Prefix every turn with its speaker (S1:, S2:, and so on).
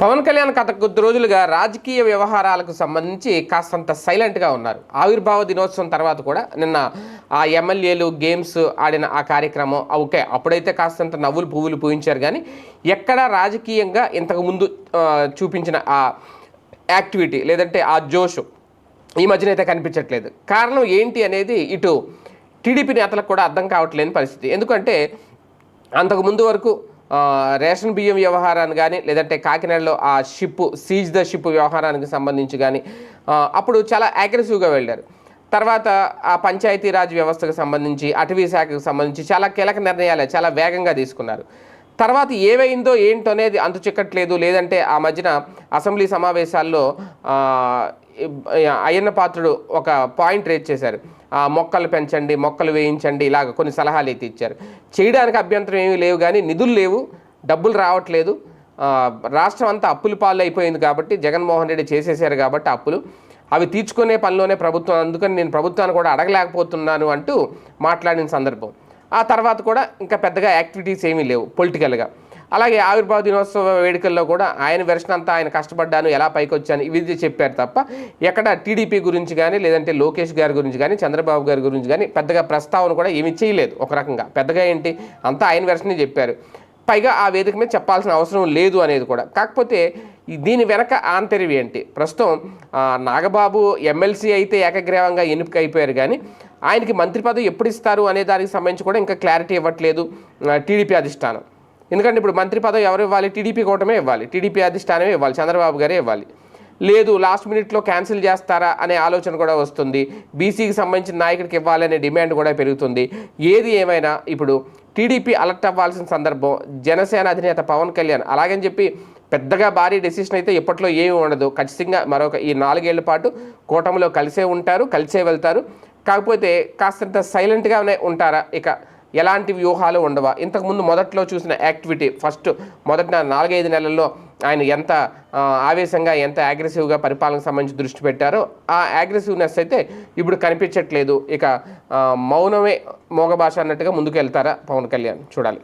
S1: పవన్ కళ్యాణ్ గత కొద్ది రోజులుగా రాజకీయ వ్యవహారాలకు సంబంధించి కాస్తంత సైలెంట్గా ఉన్నారు. ఆవిర్భావ దినోత్సవం తర్వాత కూడా నిన్న ఆ ఎమ్మెల్యేలు గేమ్స్ ఆడిన ఆ కార్యక్రమం ఓకే అప్పుడైతే కాస్తంత నవ్వులు పువ్వులు పూయించారు. కానీ ఎక్కడ రాజకీయంగా ఇంతకుముందు చూపించిన ఆ యాక్టివిటీ లేదంటే ఆ జోషు ఈ మధ్యన అయితే కనిపించట్లేదు. కారణం ఏంటి అనేది ఇటు టీడీపీ నేతలకు కూడా అర్థం కావట్లేని పరిస్థితి. ఎందుకంటే అంతకు ముందు వరకు రేషన్ బియ్యం వ్యవహారాన్ని కానీ లేదంటే కాకినాడలో ఆ షిప్ సీజ్ ద షిప్ వ్యవహారానికి సంబంధించి కానీ అప్పుడు చాలా అగ్రెసివ్గా వెళ్ళారు. తర్వాత ఆ పంచాయతీరాజ్ వ్యవస్థకు సంబంధించి అటవీ శాఖకు సంబంధించి చాలా కీలక నిర్ణయాలే చాలా వేగంగా తీసుకున్నారు. తర్వాత ఏమైందో ఏంటో అనేది అంతు చిక్కట్లేదు. లేదంటే ఆ మధ్యన అసెంబ్లీ సమావేశాల్లో అయ్యన్న పాత్రుడు ఒక పాయింట్ రేట్ చేశారు. ఆ, మొక్కలు పెంచండి మొక్కలు వేయించండి ఇలాగ కొన్ని సలహాలు అయితే ఇచ్చారు. చేయడానికి అభ్యంతరం ఏమీ లేవు కానీ నిధులు లేవు డబ్బులు రావట్లేదు. రాష్ట్రం అంతా అప్పుల పాలు అయిపోయింది కాబట్టి జగన్మోహన్ రెడ్డి చేసేసారు కాబట్టి అప్పులు. అవి తీర్చుకునే పనిలోనే ప్రభుత్వం అందుకని నేను ప్రభుత్వాన్ని కూడా అడగలేకపోతున్నాను అంటూ మాట్లాడిన సందర్భం. ఆ తర్వాత కూడా ఇంకా పెద్దగా యాక్టివిటీస్ ఏమీ లేవు పొలిటికల్గా అలాగే ఆవిర్భావ దినోత్సవ వేడుకల్లో కూడా ఆయన వెర్షన్ అంతా ఆయన కష్టపడ్డాను ఎలా పైకి వచ్చాను ఇవి చెప్పారు తప్ప ఎక్కడ టీడీపీ గురించి కానీ లేదంటే లోకేష్ గారి గురించి కానీ చంద్రబాబు గారి గురించి కానీ పెద్దగా ప్రస్తావన కూడా ఏమి చేయలేదు ఒక రకంగా. పెద్దగా ఏంటి? అంతా ఆయన వెర్షనే చెప్పారు. పైగా ఆ వేదిక మీద చెప్పాల్సిన అవసరం లేదు అనేది కూడా. కాకపోతే దీని వెనక ఆంతర్యం ఏంటి? ప్రస్తుతం నాగబాబు ఎమ్మెల్సీ అయితే ఏకగ్రీవంగా ఎన్నిక అయిపోయారు కానీ ఆయనకి మంత్రి పదవి ఎప్పుడు ఇస్తారు అనే దానికి సంబంధించి కూడా ఇంకా క్లారిటీ ఇవ్వట్లేదు టీడీపీ అధిష్టానం. ఎందుకంటే ఇప్పుడు మంత్రి పదవి ఎవరు ఇవ్వాలి? టీడీపీ కూటమే ఇవ్వాలి. టీడీపీ అధిష్టానమే ఇవ్వాలి. చంద్రబాబు గారే ఇవ్వాలి. లేదు లాస్ట్ మినిట్లో క్యాన్సిల్ చేస్తారా అనే ఆలోచన కూడా వస్తుంది. బీసీకి సంబంధించిన నాయకుడికి ఇవ్వాలనే డిమాండ్ కూడా పెరుగుతుంది. ఏది ఏమైనా ఇప్పుడు టీడీపీ అలర్ట్ అవ్వాల్సిన సందర్భం జనసేన అధినేత పవన్ కళ్యాణ్ అలాగని చెప్పి పెద్దగా భారీ డెసిషన్ అయితే ఇప్పట్లో ఏమీ ఉండదు. ఖచ్చితంగా మరొక ఈ నాలుగేళ్ళ పాటు కూటమిలో కలిసే ఉంటారు కలిసే వెళ్తారు. కాకపోతే కాస్తంత సైలెంట్గానే ఉంటారా? ఇక ఎలాంటి వ్యూహాలు ఉండవా? ఇంతకుముందు మొదట్లో చూసిన యాక్టివిటీ ఫస్ట్ మొదటి నాలుగైదు నెలల్లో ఆయన ఎంత ఆవేశంగా ఎంత అగ్రెసివ్గా పరిపాలనకు సంబంధించి దృష్టి పెట్టారో ఆ అగ్రెసివ్నెస్ అయితే ఇప్పుడు కనిపించట్లేదు. ఇక మౌనమే మోగ భాష అన్నట్టుగా ముందుకు వెళ్తారా పవన్ కళ్యాణ్? చూడాలి.